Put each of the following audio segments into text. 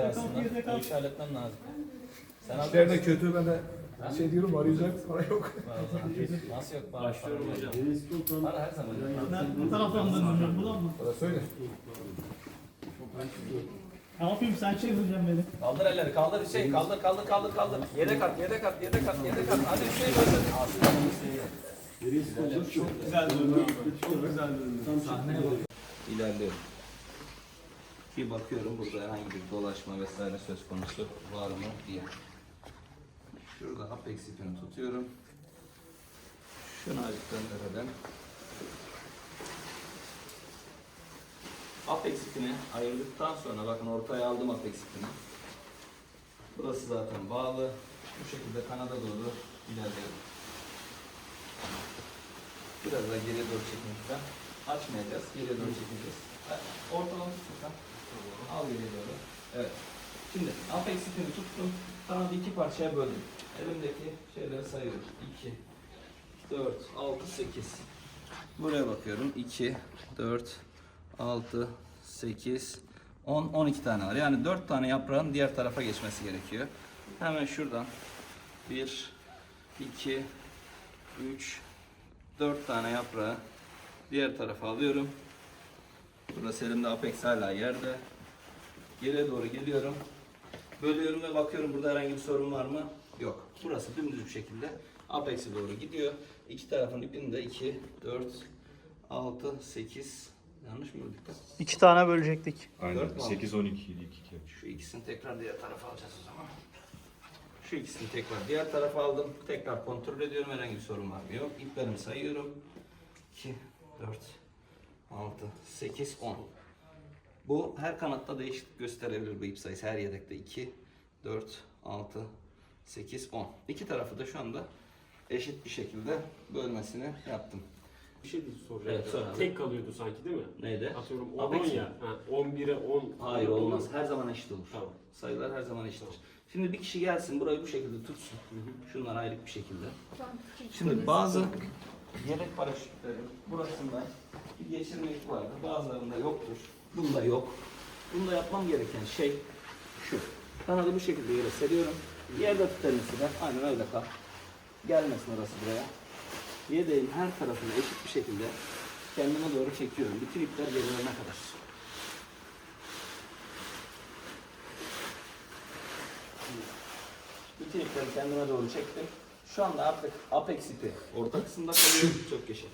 Al, aslında. Bu al. işi halletmem lazım. Sen. İşler de kötü ben de şey diyorum arayacak para yok. Nasıl yok para? Başlıyorum para, hocam. Para her zaman. Ben bu taraftan dönüyorum. Buradan mı? Bana söyle. Ne yapayım sen çevireceksin beni. Kaldır elleri, kaldır Hüseyin, kaldır, kaldır, kaldır, kaldır. Yedek at, yedek at, yedek at, yedek at. Hadi Hüseyin öldür. Aslanım Hüseyin. Çok güzel döndü. Çok güzel döndü. Sahneye bak. İlerliyorum. Bir bakıyorum burada herhangi bir dolaşma vesaire söz konusu var mı diye. Şurada apex ipini tutuyorum. Şunu azıcık döndürelim. Apex ipini ayırdıktan sonra bakın ortaya aldım apex ipini. Burası zaten bağlı. Bu şekilde kanada doğru ilerliyorum. Biraz daha geriye doğru çekmekten açmayacağız. Geriye doğru çekeceğiz. Ortalama tutacağım. Al geriye doğru. Evet. Şimdi apex ipini tuttum. Kanadı iki parçaya böldüm. Elimdeki şeyleri sayıyorum. 2, 4, 6, 8. Buraya bakıyorum. 2, 4, 6, 8, 10, 12 tane var. Yani 4 tane yaprağın diğer tarafa geçmesi gerekiyor. Hemen şuradan 1, 2, 3, 4 tane yaprağı diğer tarafa alıyorum. Burası elimde apex hala yerde. Geriye doğru geliyorum. Bölüyorum ve bakıyorum burada herhangi bir sorun var mı? Yok. Burası dümdüz bir şekilde apex'e doğru gidiyor. İki tarafın ipini de 2, 4, 6, 8 yanlış mı böldük? İki tane bölecektik. Dört Aynen. mü 8 12 2 2. Şu ikisini tekrar diğer tarafa alacağız o zaman. Şu ikisini tekrar diğer tarafa aldım. Tekrar kontrol ediyorum herhangi bir sorun var mı? Yok. İplerimi sayıyorum. 2, 4, 6, 8, 10. Bu her kanatta değişiklik gösterebilir bu ip sayısı. Her yedekte 2, 4, 6, 8, 10. İki tarafı da şu anda eşit bir şekilde bölmesini yaptım. Bir şey soracağım. Evet, abi. Tek kalıyordu sanki değil mi? Neydi? Atıyorum 10 Apex 10 mi? ya. Ha, 11'e 10. Hayır olmaz. Her zaman eşit olur. Tamam. Sayılar her zaman eşittir. Şimdi bir kişi gelsin burayı bu şekilde tutsun. Şunlar ayrı bir şekilde. Şimdi bazı yedek paraşütlerin burasında bir geçirme ipi vardır. Bazılarında yoktur. Bunda yok. Bunda yapmam gereken şey şu. Kanadı bu şekilde yere seriyorum. Yerde tut elini de. Aynen öyle kal. Gelmesin orası buraya. Yedeğin her tarafını eşit bir şekilde kendime doğru çekiyorum. Bütün ipler gerilerine kadar. Bütün ipleri kendime doğru çektim. Şu anda artık apex ipi orta kısımda kalıyor çok kişi.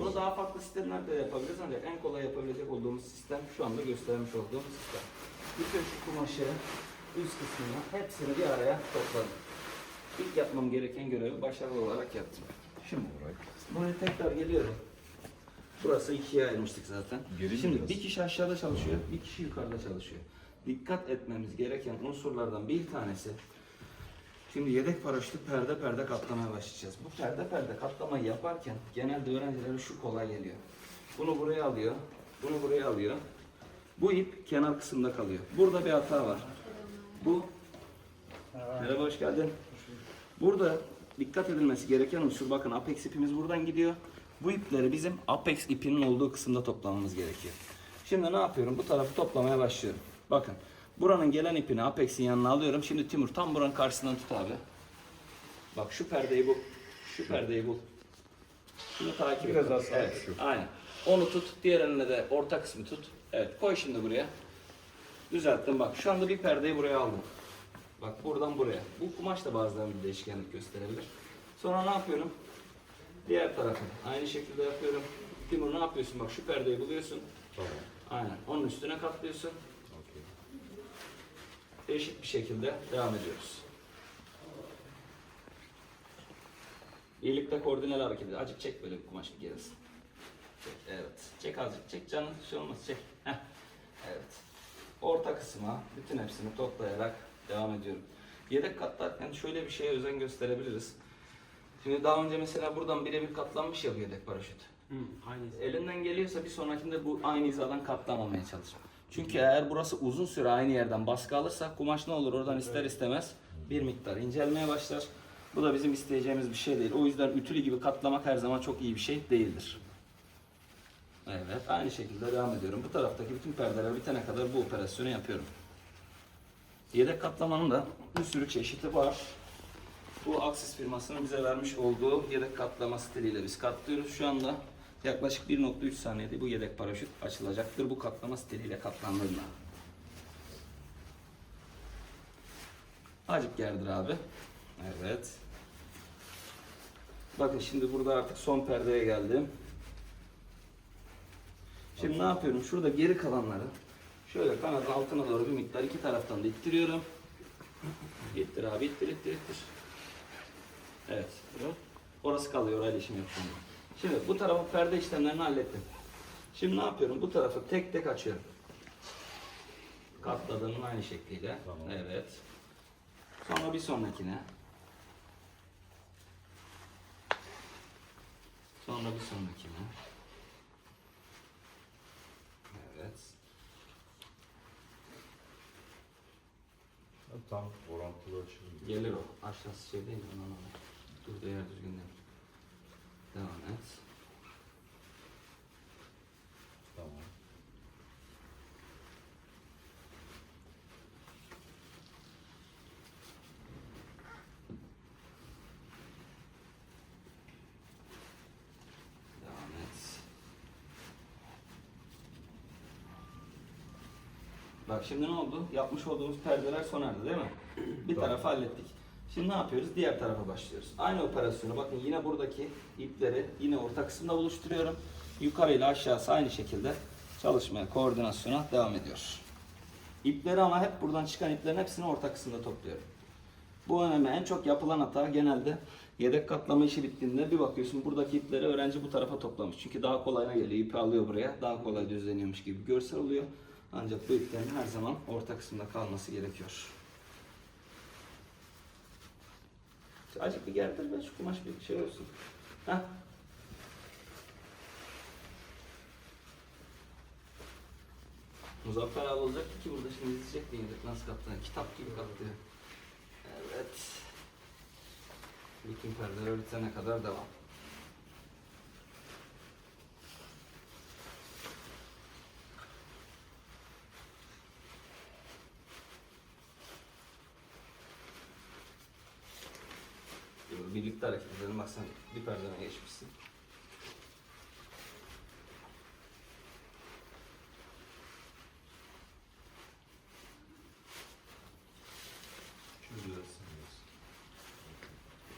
Bunu daha farklı sistemlerde de yapabiliriz ancak en kolay yapabilecek olduğumuz sistem şu anda göstermiş olduğum sistem. Bütün şu kumaşı üst kısmını hepsini bir araya topladım. İlk yapmam gereken görevi başarılı olarak yaptım. Şimdi buraya tekrar geliyorum. Burası ikiye ayırmıştık zaten. Geri mi Şimdi biraz? bir kişi aşağıda çalışıyor, bir kişi yukarıda çalışıyor. Dikkat etmemiz gereken unsurlardan bir tanesi Şimdi yedek paraşütü perde perde katlamaya başlayacağız. Bu perde perde katlamayı yaparken genelde öğrencilere şu kolay geliyor. Bunu buraya alıyor, bunu buraya alıyor. Bu ip kenar kısımda kalıyor. Burada bir hata var. Bu Merhaba hoş geldin. Burada dikkat edilmesi gereken unsur bakın apex ipimiz buradan gidiyor. Bu ipleri bizim apex ipinin olduğu kısımda toplamamız gerekiyor. Şimdi ne yapıyorum? Bu tarafı toplamaya başlıyorum. Bakın buranın gelen ipini apex'in yanına alıyorum. Şimdi Timur tam buranın karşısından tut abi. Bak şu perdeyi bul. Şu perdeyi bul. Şunu takip et. Biraz daha sağa Evet, aynen. Onu tut. Diğer eline de orta kısmı tut. Evet koy şimdi buraya. Düzelttim bak. Şu anda bir perdeyi buraya aldım. Bak buradan buraya. Bu kumaş da bazen bir değişkenlik gösterebilir. Sonra ne yapıyorum? Diğer tarafı. Aynı şekilde yapıyorum. Timur ne yapıyorsun? Bak şu perdeyi buluyorsun. Tamam. Aynen. Onun üstüne katlıyorsun. Eşit bir şekilde devam ediyoruz. Birlikte koordineli hareket ediyor. Azıcık çek böyle bir kumaş bir gerisin. Çek, evet. Çek azıcık. Çek canım. Bir şey olmaz. Çek. Heh. Evet. Orta kısma bütün hepsini toplayarak devam ediyorum. Yedek katlarken şöyle bir şeye özen gösterebiliriz. Şimdi daha önce mesela buradan birebir katlanmış ya bu yedek paraşüt. Hı, aynısı. Elinden geliyorsa bir sonrakinde bu aynı hizadan katlamamaya çalış. Çünkü eğer burası uzun süre aynı yerden baskı alırsa kumaş ne olur oradan ister istemez bir miktar incelmeye başlar. Bu da bizim isteyeceğimiz bir şey değil. O yüzden ütülü gibi katlamak her zaman çok iyi bir şey değildir. Evet aynı şekilde devam ediyorum. Bu taraftaki bütün perdeler bitene kadar bu operasyonu yapıyorum. Yedek katlamanın da bir sürü çeşidi var. Bu Axis firmasının bize vermiş olduğu yedek katlama stiliyle biz katlıyoruz. Şu anda yaklaşık 1.3 saniyede bu yedek paraşüt açılacaktır. Bu katlama stiliyle katlandığında. Acık gerdir abi. Evet. Bakın şimdi burada artık son perdeye geldim. Şimdi ne yapıyorum? Şurada geri kalanları şöyle kanadın altına doğru bir miktar iki taraftan da ittiriyorum. İttir abi ittir ittir ittir. Evet. Orası kalıyor orayla işim yok şimdi. Bu tarafı perde işlemlerini hallettim. Şimdi ne yapıyorum? Bu tarafı tek tek açıyorum. Katladığımın aynı şekliyle. Evet. Sonra bir sonrakine. Sonra bir sonrakine. Evet. Tam orantılı açılım. Gelir o. Aşağısı şey değil. Dur da yer düzgün değil. Devam et. Tamam. Devam et. Bak şimdi ne oldu? Yapmış olduğumuz perdeler sona erdi değil mi? Bir tarafı hallettik. Şimdi ne yapıyoruz? Diğer tarafa başlıyoruz. Aynı operasyonu bakın yine buradaki ipleri yine orta kısımda buluşturuyorum. Yukarı ile aşağısı aynı şekilde çalışmaya, koordinasyona devam ediyor. İpleri ama hep buradan çıkan iplerin hepsini orta kısımda topluyorum. Bu önemli. En çok yapılan hata genelde yedek katlama işi bittiğinde bir bakıyorsun buradaki ipleri öğrenci bu tarafa toplamış. Çünkü daha kolayına geliyor. İpi alıyor buraya. Daha kolay düzleniyormuş gibi görsel oluyor. Ancak bu iplerin her zaman orta kısımda kalması gerekiyor. Azıcık bir gerdir be şu kumaş bir şey olsun. Heh. Muzaffer abi olacaktı ki burada şimdi izleyecek diye nasıl kattığını. Kitap gibi kattı. Evet. Bütün perdeler bitene kadar devam. Yo, Birlikte hareket edelim. Bak sen bir perdene geçmişsin.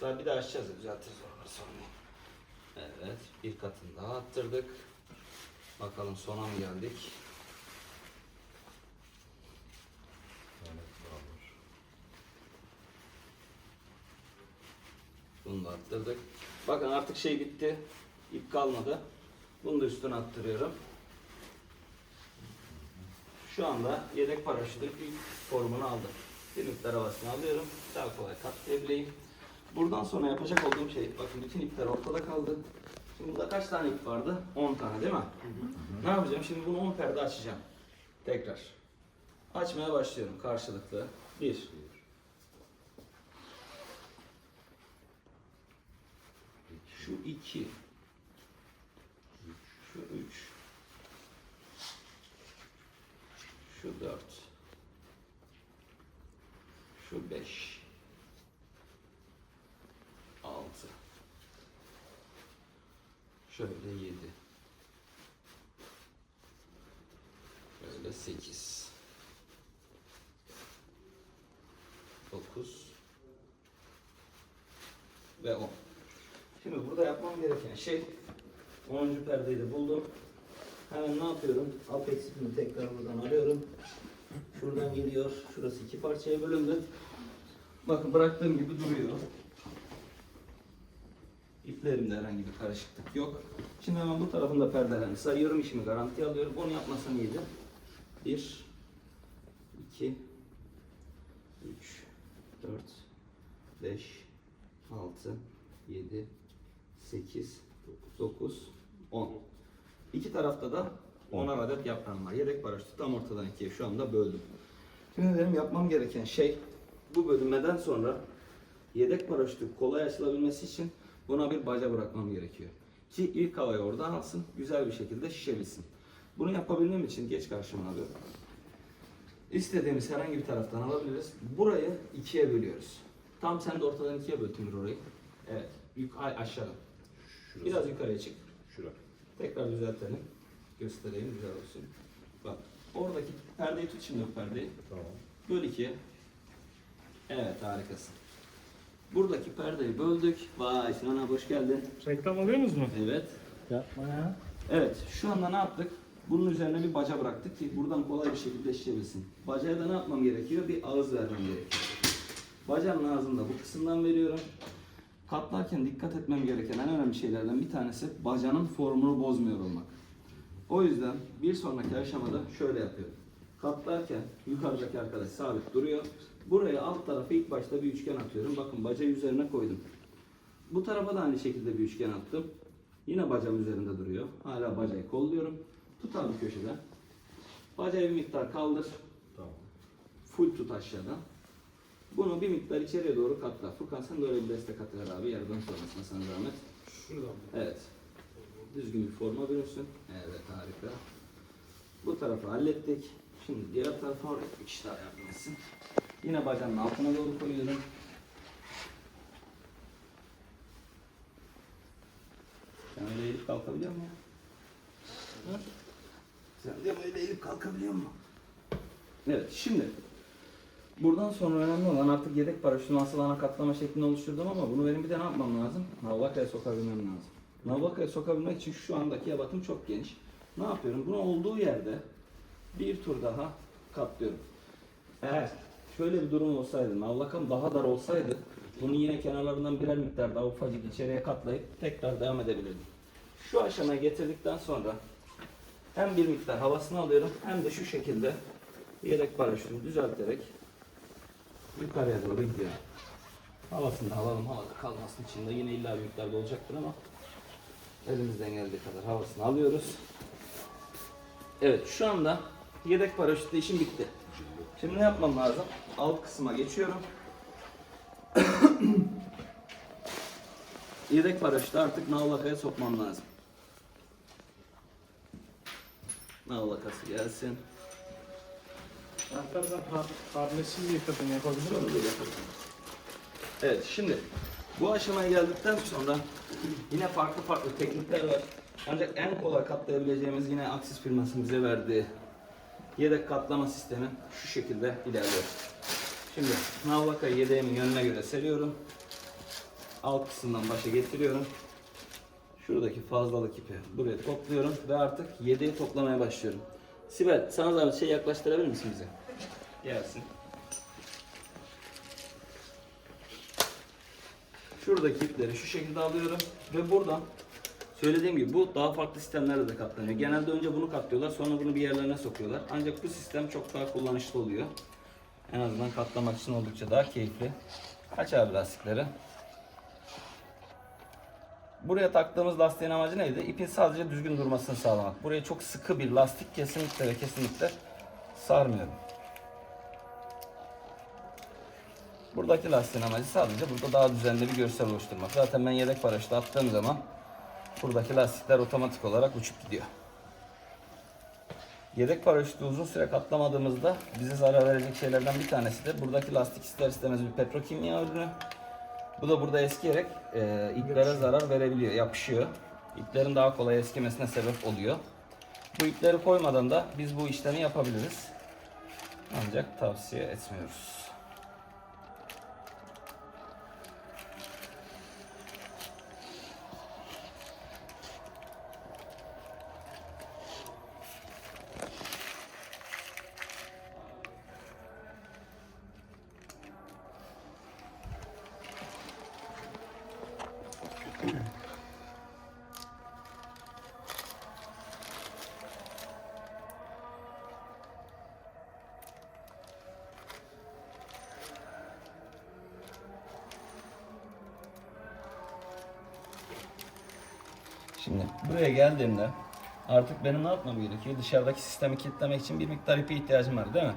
Daha bir daha açacağız ya düzeltiriz oraları sonra. Evet bir katını daha attırdık. Bakalım sona mı geldik? Evet, var. Bunu da attırdık. Bakın artık şey bitti. İp kalmadı. Bunu da üstüne attırıyorum. Şu anda yedek paraşütün ilk formunu aldım. Bir miktar havasını alıyorum. Daha kolay katlayabileyim. Buradan sonra yapacak olduğum şey, bakın bütün ipler ortada kaldı. Şimdi burada kaç tane ip vardı? 10 tane değil mi? Ne yapacağım? Şimdi bunu 10 perde açacağım. Tekrar. Açmaya başlıyorum karşılıklı. 1, şu 2, şu 3, şu 4, şu 5, 6, şöyle 7, böyle 8, 9 ve 10. Şimdi burada yapmam gereken şey 10. perdeyi de buldum. Hemen ne yapıyorum? Apex ipini tekrar buradan alıyorum. Şuradan geliyor. Şurası iki parçaya bölündü. Bakın bıraktığım gibi duruyor. İplerimde herhangi bir karışıklık yok. Şimdi hemen bu tarafında perdelerini sayıyorum. işimi garantiye alıyorum. Onu yapmasın iyiydi. 1 2 3 4 5 6 7 8 9 10 İki tarafta da 10'ar adet yaprağım var. Yedek paraşütü tam ortadan ikiye şu anda böldüm. Şimdi benim yapmam gereken şey bu bölünmeden sonra yedek paraşütü kolay açılabilmesi için buna bir baca bırakmam gerekiyor. Ki ilk havayı oradan alsın, güzel bir şekilde şişebilsin. Bunu yapabilmem için geç karşıma alıyorum. İstediğimiz herhangi bir taraftan alabiliriz. Burayı ikiye bölüyoruz. Tam sen de ortadan ikiye böl Timur orayı. Evet. Yuk ay- aşağıdan. Şurası. Biraz yukarıya çık. Şura. Tekrar düzeltelim. Göstereyim güzel olsun. Bak oradaki perdeyi tut şimdi bu perdeyi. Tamam. Böl ikiye. Evet harikasın. Buradaki perdeyi böldük. Vay Sinan abi hoş geldin. Reklam alıyorsunuz mu? Evet. Yapma ya. Evet şu anda ne yaptık? Bunun üzerine bir baca bıraktık ki buradan kolay bir şekilde şişebilsin. Bacaya da ne yapmam gerekiyor? Bir ağız vermem gerekiyor. Bacanın ağzını da bu kısımdan veriyorum. Katlarken dikkat etmem gereken en önemli şeylerden bir tanesi bacanın formunu bozmuyor olmak. O yüzden bir sonraki aşamada şöyle yapıyorum. Katlarken yukarıdaki arkadaş sabit duruyor. Buraya alt tarafa ilk başta bir üçgen atıyorum. Bakın bacayı üzerine koydum. Bu tarafa da aynı şekilde bir üçgen attım. Yine bacam üzerinde duruyor. Hala bacayı kolluyorum. Tut abi köşeden. Bacayı bir miktar kaldır. Tamam. Full tut aşağıdan. Bunu bir miktar içeriye doğru katla. Furkan sen de öyle bir destek at ver abi. Yardım sonrasında sana zahmet. Şuradan? Evet. Düzgün bir forma bürünsün. Evet harika. Bu tarafı hallettik. Şimdi diğer tarafa oraya bir kişi daha yardım etsin. Yine bacağın altına doğru koyuyorum. Sen öyle eğilip kalkabiliyor musun ya? Hı? Sen de böyle eğilip kalkabiliyor musun? Evet şimdi Buradan sonra önemli olan artık yedek paraşütün asıl ana katlama şeklini oluşturdum ama bunu benim bir de ne yapmam lazım? Navlakaya sokabilmem lazım. Navlakaya sokabilmek için şu andaki yabatım çok geniş. Ne yapıyorum? Bunu olduğu yerde bir tur daha katlıyorum. Eğer şöyle bir durum olsaydı, navlakam daha dar olsaydı bunu yine kenarlarından birer miktar daha ufacık içeriye katlayıp tekrar devam edebilirdim. Şu aşamaya getirdikten sonra hem bir miktar havasını alıyorum hem de şu şekilde yedek paraşütümü düzelterek yukarıya doğru gidiyor. Havasını alalım, havada kalmasın içinde. Yine illa miktarda olacaktır ama elimizden geldiği kadar havasını alıyoruz. Evet, şu anda yedek paraşütle işim bitti. Şimdi ne yapmam lazım? Alt kısma geçiyorum. yedek paraşütü artık navlakaya sokmam lazım. Navlakası gelsin. Arkadan karnesiz yıkadın yapabilir miyim? Evet şimdi bu aşamaya geldikten sonra yine farklı farklı teknikler var. Ancak en kolay katlayabileceğimiz yine Axis firmasının bize verdiği yedek katlama sistemi şu şekilde ilerliyor. Şimdi navlakayı yedeğimin yönüne göre seriyorum. Alt kısımdan başa getiriyorum. Şuradaki fazlalık ipi buraya topluyorum ve artık yedeği toplamaya başlıyorum. Sibel sana zahmet şey yaklaştırabilir misin bize? Gelsin. Şuradaki ipleri şu şekilde alıyorum ve buradan söylediğim gibi bu daha farklı sistemlerle de katlanıyor. Genelde önce bunu katlıyorlar sonra bunu bir yerlerine sokuyorlar. Ancak bu sistem çok daha kullanışlı oluyor. En azından katlamak için oldukça daha keyifli. Aç abi lastikleri. Buraya taktığımız lastiğin amacı neydi? İpin sadece düzgün durmasını sağlamak. Buraya çok sıkı bir lastik kesinlikle ve kesinlikle sarmıyorum. Buradaki lastiğin amacı sadece burada daha düzenli bir görsel oluşturmak. Zaten ben yedek paraşütü attığım zaman buradaki lastikler otomatik olarak uçup gidiyor. Yedek paraşütü uzun süre katlamadığımızda bize zarar verecek şeylerden bir tanesi de buradaki lastik ister istemez bir petrokimya ürünü. Bu da burada eskiyerek e, iplere zarar verebiliyor, yapışıyor. İplerin daha kolay eskimesine sebep oluyor. Bu ipleri koymadan da biz bu işlemi yapabiliriz. Ancak tavsiye etmiyoruz. Şimdi buraya geldiğimde artık benim ne yapmam gerekiyor? Dışarıdaki sistemi kilitlemek için bir miktar ipe ihtiyacım var değil mi?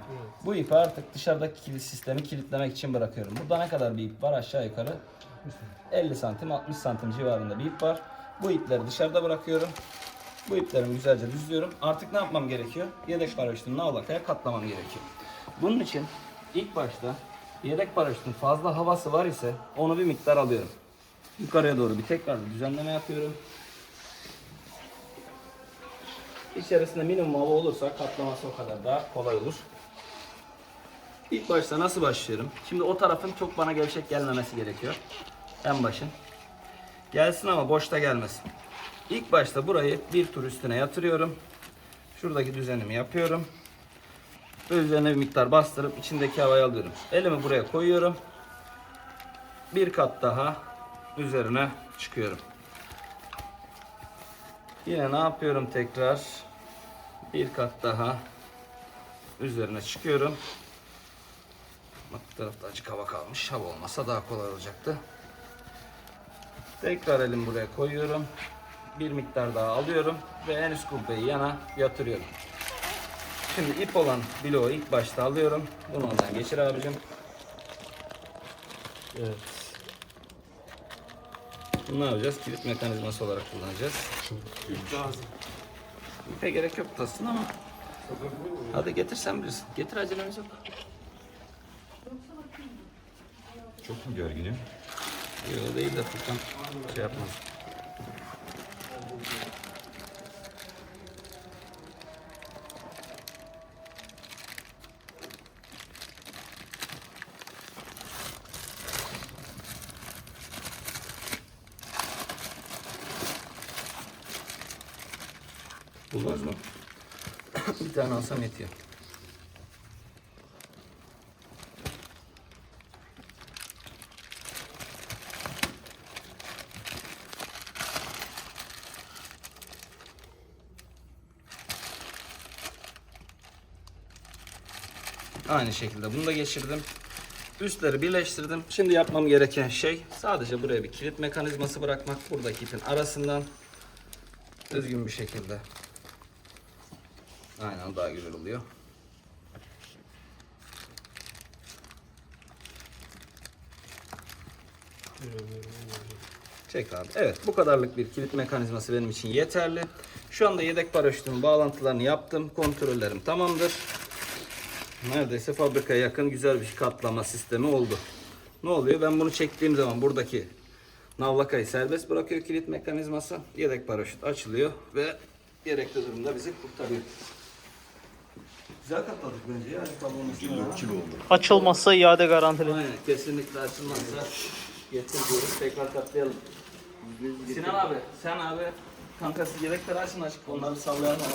Bu ipi artık dışarıdaki kilit sistemi kilitlemek için bırakıyorum. Burada ne kadar bir ip var? Aşağı yukarı 50 santim 60 santim civarında bir ip var. Bu ipleri dışarıda bırakıyorum. Bu iplerimi güzelce düzlüyorum. Artık ne yapmam gerekiyor? Yedek paraşütünü navlakaya katlamam gerekiyor. Bunun için ilk başta yedek paraşütün fazla havası var ise onu bir miktar alıyorum. Yukarıya doğru bir tekrar düzenleme yapıyorum. İçerisinde minimum hava olursa katlaması o kadar daha kolay olur. İlk başta nasıl başlıyorum? Şimdi o tarafın çok bana gevşek gelmemesi gerekiyor. En başın. Gelsin ama boşta gelmesin. İlk başta burayı bir tur üstüne yatırıyorum. Şuradaki düzenimi yapıyorum. Ve üzerine bir miktar bastırıp içindeki havayı alıyorum. Elimi buraya koyuyorum. Bir kat daha üzerine çıkıyorum. Yine ne yapıyorum tekrar? Bir kat daha üzerine çıkıyorum. Bak bu tarafta açık hava kalmış. Hava olmasa daha kolay olacaktı. Tekrar elim buraya koyuyorum. Bir miktar daha alıyorum ve en üst kubbeyi yana yatırıyorum. Şimdi ip olan bloğu ilk başta alıyorum. Bunu oradan geçir abicim. Evet. Bunu ne yapacağız? Kilit mekanizması olarak kullanacağız. Lazım. İpe gerek yok tutasın ama. Hadi getir sen bilirsin. Getir acelemiz yok. Çok mu gerginim? Yok değil de Furkan şey yapmaz. Tane alsam yetiyor. Aynı şekilde bunu da geçirdim. Üstleri birleştirdim. Şimdi yapmam gereken şey sadece buraya bir kilit mekanizması bırakmak. Buradaki ipin arasından düzgün bir şekilde. Aynen daha güzel oluyor. Çek abi. Evet bu kadarlık bir kilit mekanizması benim için yeterli. Şu anda yedek paraşütün bağlantılarını yaptım. Kontrollerim tamamdır. Neredeyse fabrikaya yakın güzel bir katlama sistemi oldu. Ne oluyor? Ben bunu çektiğim zaman buradaki navlakayı serbest bırakıyor kilit mekanizması. Yedek paraşüt açılıyor ve gerekli durumda bizi kurtarıyor. Güzel katladık bence yani kablomuz. Açılmazsa iade garantili. Aynen kesinlikle açılmazsa getir diyoruz tekrar katlayalım. Sinan abi sen abi kankası yedekleri açın açık onları sallayalım.